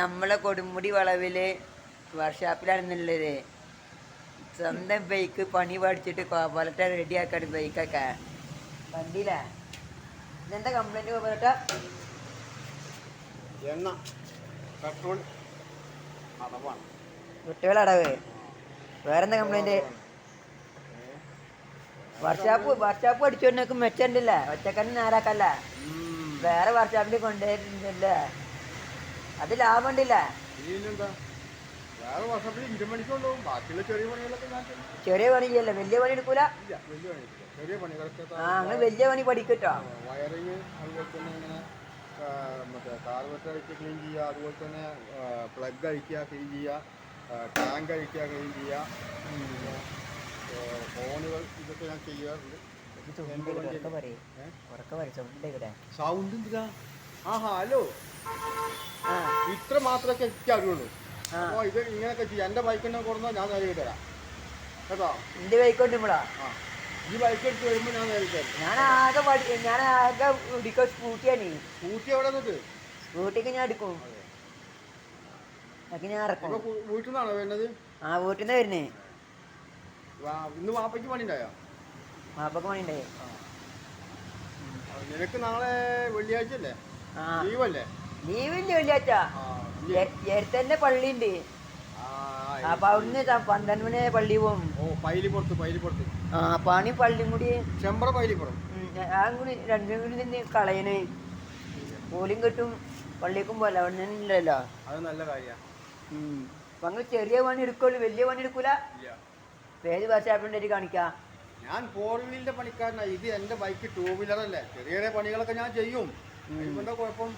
നമ്മളെ കൊടുമുടി വളവിൽ വർക്ക്ഷോപ്പിലാണെന്നുള്ളത് സ്വന്തം ബൈക്ക് പണി പഠിച്ചിട്ട് കോപ്പലത്തെ റെഡിയാക്കാണ് ബൈക്കൊക്കെ വണ്ടിയിലാ? ഇതെന്താ കംപ്ലൈന്റ് കോപ്പലട്ട എണ്ണ പെട്രോൾ അടവാണ്. കുട്ടികളടവ് വേറെന്താ കംപ്ലൈന്റ് വർക്ക്ഷോപ്പ് വർക്ക്ഷോപ്പ് അടിച്ചോണ്ടൊക്കെ മെച്ചണ്ടല്ലേ? ഒറ്റക്കന്നെ നേരാക്കല്ല? വേറെ വർക്ക്ഷോപ്പിൽ കൊണ്ടുപോയിട്ടുണ്ടല്ലേ അത് ലാഭം ഉണ്ടല്ലേ ചെറിയ പണി ചെയ്യല്ലേ വലിയ പണി എടുക്കൂല ആ അങ്ങനെ വലിയ പണി പഠിക്കട്ടോ. വയറിങ് അതുപോലെ തന്നെ ഇങ്ങനെ ആ, മറ്റേ കാർബറ്റർ അടിച്ച് ക്ലീൻ ചെയ്യുക അതുപോലെ തന്നെ പ്ലഗ് അഴിക്കുക ക്ലീൻ ചെയ്യുക ടാങ്ക് അഴിക്കുക ക്ലീൻ ചെയ്യുക. ഫോണുകൾ ഇതൊക്കെ ഞാൻ ചെയ്യാറുണ്ട്? സൗണ്ട് എന്തിനാ? ആ ഹലോ ഇത്ര മാത്രമൊക്കെ എനിക്ക് അറിയുള്ളൂ. അപ്പോൾ ഇത് ഇങ്ങനെയൊക്കെ ചെയ്യാം. എന്റെ ബൈക്ക് തന്നെ കൊടുന്നാൽ ഞാൻ നേരിട്ട് തരാം കേട്ടോ? എന്റെ ബൈക്ക് നമ്മളാ? ആ. ഈ ബൈക്ക് എടുത്ത് വരുമ്പോൾ ഞാൻ നേരിട്ട് തരാം ഞാൻ ആകെ ഞാൻ ആകെ ഇടിക്കോ സ്കൂട്ടിയാണ്. സ്കൂട്ടി എവിടെ നിന്നിട്ട്? സ്കൂട്ടിക്ക് ഞാൻ എടുക്കും. അതൊക്കെ ഞാൻ ഇറക്കും. വീട്ടിൽ നിന്നാണോ വരുന്നത്? ആ വീട്ടിൽ നിന്ന് വരുന്നേ. വാ- ഇന്ന് വാപ്പയ്ക്ക് പണി ഉണ്ടായോ വാപ്പയ്ക്ക് പണി ഉണ്ടായോ നിനക്ക് നാളെ വെള്ളിയാഴ്ച അല്ലേ ആ. ലീവല്ലേ? ലീവില്ല വെള്ളിയാഴ്ച? ഉണ്ട്? എരുത്തന്നെ പള്ളിയുണ്ട് അപ്പൊ അവിടുന്ന് പന്ത്രണ്ട് മണി പള്ളി പോകും ആ പണി പള്ളിയും കൂടി. ഞാൻ കൂടി രണ്ടും കൂടി നിന്ന് കളയണേ. കൂലിയും കിട്ടും പള്ളിക്കും പോലെ അവിടെ നിന്ന് അത് നല്ല കാര്യമാണ്. അപ്പൊ അങ്ങ് ചെറിയ പണി എടുക്കുള്ളൂ വലിയ പണി എടുക്കൂല. പേര് വർഷാപ്പിന്റെ കാണിക്കാം. ഞാൻ ഫോർ വീലിന്റെ പണിക്കാരനാണ് ഇത് എന്റെ ബൈക്ക് ടൂ വീലർ അല്ലേ. ചെറിയ ചെറിയ പണികളൊക്കെ ഞാൻ ചെയ്യും. കുഴപ്പം?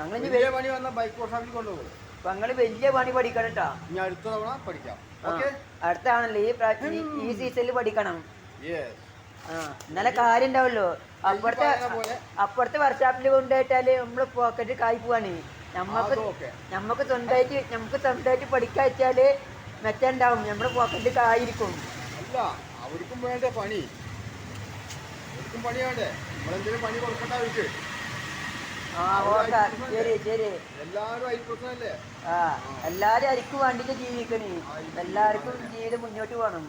ഞങ്ങൾ വലിയ പണി വന്നാൽ ബൈക്ക് വർക്ക്ഷോപ്പിൽ കൊണ്ടുപോകും. വലിയ പണി പഠിക്കണം കേട്ടോ അടുത്ത തവണ പഠിക്കാം. ആ. ഓക്കെ? അടുത്താണല്ലോ ഈ പ്രാ- ഈ- ഈ സീസണിൽ പഠിക്കണം. യെസ് ആ എന്നാലേ കാര്യം ഉണ്ടാവുള്ളൂ അപ്പുറത്തെ പറയുന്ന പോലെ. അപ്പുറത്തെ വർക്ക്ഷോപ്പിൽ കൊണ്ടുപോയിട്ടാൽ നമ്മൾ പോക്കറ്റ് കായി പോവാണ്. നമ്മക്ക് അതും okay. നമുക്ക് സ്വന്തമായിട്ട് നമുക്ക് സ്വന്തമായിട്ട് പഠിക്കാൻ വെച്ചാൽ മെച്ചുണ്ടാവും നമ്മുടെ പോക്കറ്റ് കായിരിക്കും. അല്ല അവർക്കും വേണ്ട പണി. അവർക്കും പണി വേണ്ടേ നമ്മളെന്തെങ്കിലും പണി കൊടുക്കണ്ട അവർക്ക്? ശരി ശരി. എല്ലാവരും അയൽപ്രശ്നമല്ലേ ആ എല്ലാരും അരിക്ക് വേണ്ടിട്ട് ജീവിക്കണേ. എല്ലാവർക്കും ജീവിതം മുന്നോട്ട് പോകണം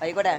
ആയിക്കോട്ടെ.